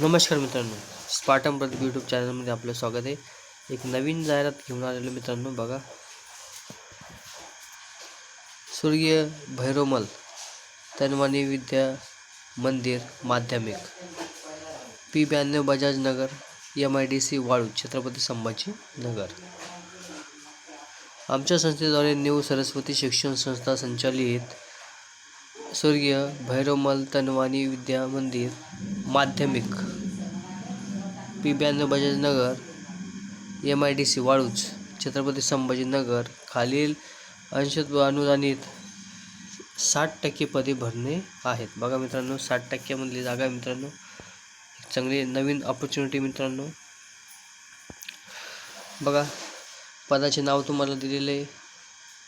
नमस्कार मित्रांनो स्पार्टम प्रदीप यूट्यूब चॅनलमध्ये आपलं स्वागत आहे. एक नवीन जाहिरात घेऊन आलेलो मित्रांनो बघा. स्वर्गीय भैरवमल तन्वानी विद्या मंदिर माध्यमिक पी ब्याण्णव Bajaj Nagar M I D C वाळू छत्रपती संभाजी नगर. आमच्या संस्थेद्वारे न्यू सरस्वती शिक्षण संस्था संचालित स्वर्गीय भैरवमल तनवानी विद्या मंदिर माध्यमिक. पी ब्याण्णव Bajaj Nagar M I D C Waluj Chhatrapati Sambhajinagar खालील अंशत्व अनुदानित साठ टक्के पदे भरणे आहेत. बघा मित्रांनो साठ टक्क्यामधली जागा आहे मित्रांनो. चांगली नवीन ऑपॉर्च्युनिटी मित्रांनो. बघा पदाचे नाव तुम्हाला दिलेले आहे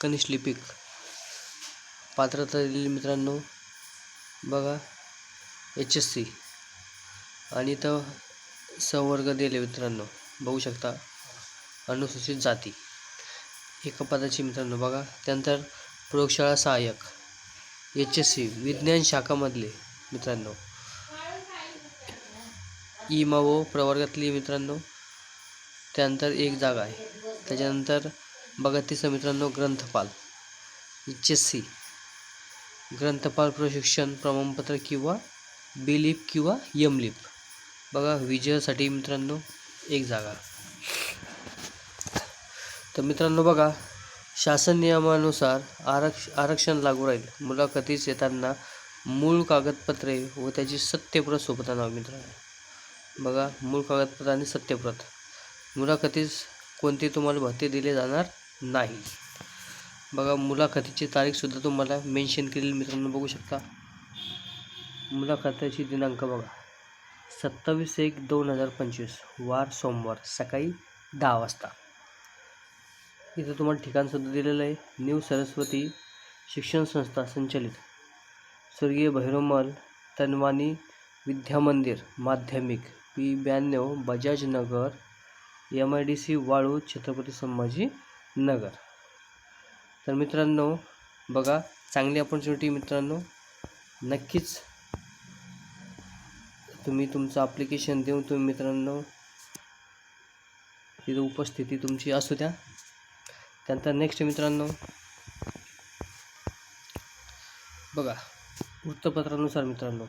कनिष्ठ लिपिक. पात्रता दिलेली मित्रांनो बघा एच एस सी. आणि इथं संवर्ग दिले मित्रांनो बघू शकता अनुसूचित जाती. एका पदाची मित्रांनो बघा त्यानंतर प्रयोगशाळा सहाय्यक एच एस सी विज्ञान शाखामधले मित्रांनो. इमाओ प्रवर्गातली मित्रांनो त्यानंतर एक जागा आहे. त्याच्यानंतर बघा तिसरं मित्रांनो ग्रंथपाल एच एस सी. ग्रंथपाल प्रशिक्षण प्रमाणपत्र किंवा बिलिप किंवा यमलिप बघा विजयासाठी मित्रांनो एक जागा. तर मित्रांनो बघा शासन नियमानुसार आरक्ष आरक्षण लागू राहील. मुलाखतीस येताना मूळ कागदपत्रे व त्याची सत्यप्रत सोबत आणावी मित्रांनो. बघा मूळ कागदपत्र आणि सत्यप्रत. मुलाखतीस कोणती तुम्हाला भत्ते दिले जाणार नाही. बघा मुलाखतीची तारीखसुद्धा तुम्हाला मेन्शन केलेली मित्रांनो बघू शकता. मुलाखतीची दिनांक बघा. सत्तावीस एक दोन हजार पंचवीस वार सोमवार सकाळी दहा वाजता. इथं तुम्हाला ठिकाणसुद्धा दिलेलं आहे. न्यू सरस्वती शिक्षण संस्था संचलित. स्वर्गीय भैरवमल तनवानी विद्यामंदिर माध्यमिक पी ब्याण्णव Bajaj Nagar M I D C वाळू छत्रपती संभाजी नगर. तर मित्रांनो बघा चांगली अपॉर्च्युनिटी मित्रांनो नक्कीच तुम्ही तुमचं ॲप्लिकेशन देऊन तुम्ही मित्रांनो तिथं उपस्थिती तुमची असू द्या. त्यानंतर नेक्स्ट मित्रांनो बघा वृत्तपत्रानुसार मित्रांनो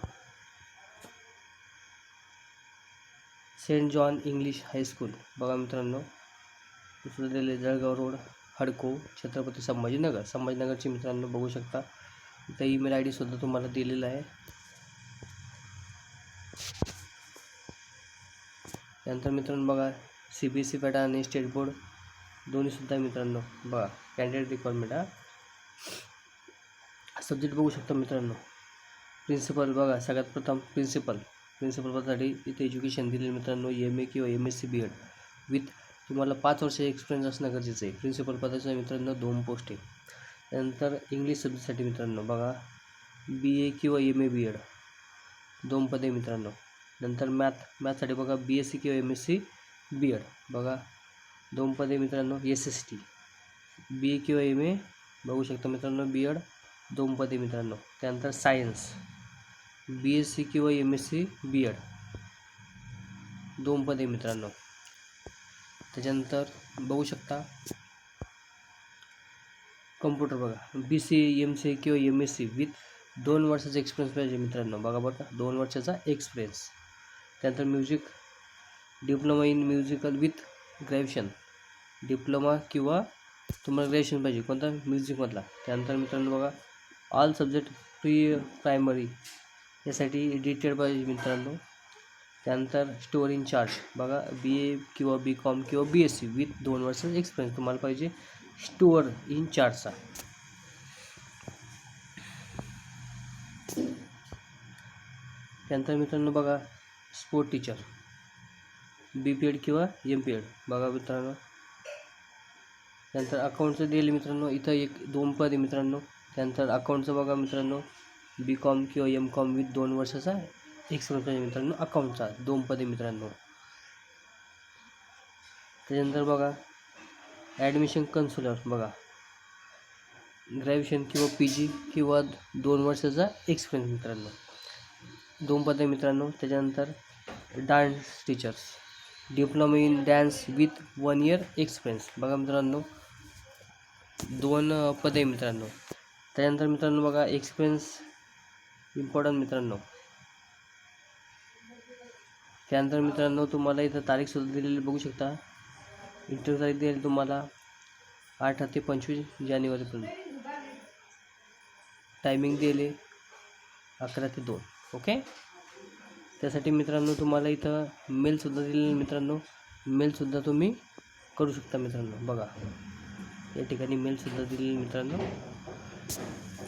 सेंट जॉन इंग्लिश हायस्कूल बघा मित्रांनो दुसरं दिले जळगाव रोड. हडको छत्रपती संभाजीनगर. संभाजीनगरची मित्रांनो बघू शकता. इथं ईमेल आय डीसुद्धा तुम्हाला दिलेला आहे. त्यानंतर मित्रांनो बघा सी बी एस सी पॅटा आणि स्टेट बोर्ड दोन्हीसुद्धा मित्रांनो बघा कॅन्डिडेट रिक्वायरमेंट हा. सब्जेक्ट बघू शकता मित्रांनो. प्रिन्सिपल बघा सगळ्यात प्रथम प्रिन्सिपल प्रिन्सिपल पदासाठी इथे एज्युकेशन दिलेलं मित्रांनो एम ए किंवा M S C B Ed with तुम्हाला पाच वर्ष एक्सपिरियन्स असणं गरजेचं आहे. प्रिन्सिपल पदाच्या मित्रांनो दोन पोस्ट आहे त्यानंतर इंग्लिश सब्जेक्टसाठी मित्रांनो बघा. बी ए किंवा एम ए बी एड दोन पदे मित्रांनो. नंतर मॅथ मॅथसाठी बघा बी एस सी किंवा M S C B Ed बघा. दोन पदे मित्रांनो S S T B A किंवा एम ए बघू शकता मित्रांनो बी एड दोन पदे मित्रांनो. त्यानंतर सायन्स बी एस सी किंवा M S C B Ed दोन पदे मित्रांनो. त्याच्यानंतर बघू शकता कम्प्युटर बघा. बी सी एम सी किंवा एम एस सी विथ दोन वर्षाचा एक्सपिरियन्स पाहिजे मित्रांनो. बघा बरं का. दोन वर्षाचा एक्सपिरियन्स त्यानंतर music diploma in musical with graduation diploma किंवा तुम्हाला ग्रॅज्युएशन पाहिजे. कोणता? म्युझिकमधला त्यानंतर मित्रांनो बघा ऑल सब्जेक्ट प्री प्रायमरी यासाठी डिटेल पाहिजे मित्रांनो. त्यानंतर स्टोअर इन चार्ज बघा बी ए किंवा बी कॉम किंवा बी एस सी विथ दोन वर्षाचा एक्सपिरियन्स तुम्हाला पाहिजे. स्टोअर इन चार्जचा त्यानंतर मित्रांनो बघा sport teacher B P Ed किंवा एम पी एड बघा मित्रांनो. त्यानंतर अकाउंटचं दिले मित्रांनो इथं एक दोन पद आहे मित्रांनो. त्यानंतर अकाउंटचं बघा मित्रांनो. बी कॉम किंवा एम कॉम विथ दोन वर्षाचा एक पाहिजे मित्रांनो अकाउंटचा दोन पदे मित्रांनो. त्याच्यानंतर बघा ॲडमिशन कन्सुलर बघा. ग्रॅज्युएशन किंवा पी जी किंवा दोन वर्षाचा एक्सपिरियन्स मित्रांनो. दोन पदे मित्रांनो त्याच्यानंतर dance teachers diploma in dance with one year experience बघा मित्रांनो दोन पदे मित्रांनो. त्यानंतर मित्रांनो बघा एक्सपिरियन्स इम्पॉर्टंट मित्रांनो. त्यानंतर मित्रांनो तुम्हाला इथं तारीखसुद्धा दिलेली बघू शकता. इंटरव्ह्यू तारीख दिली तुम्हाला आठ ते पंचवीस जानेवारीपर्यंत टायमिंग दिले अकरा ते दोन ओके? त्यासाठी मित्रांनो तुम्हाला इथं मेलसुद्धा दिलेलं मित्रांनो. मेलसुद्धा तुम्ही करू शकता मित्रांनो बघा. या ठिकाणी मेलसुद्धा दिलेली मित्रांनो.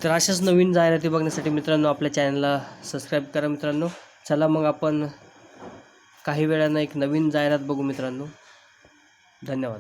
तर अशाच नवीन जाहिराती बघण्यासाठी मित्रांनो आपल्या चॅनलला सबस्क्राईब करा मित्रांनो. चला मग आपण काही वेळानं एक नवीन जाहिरात बघू मित्रांनो. धन्यवाद.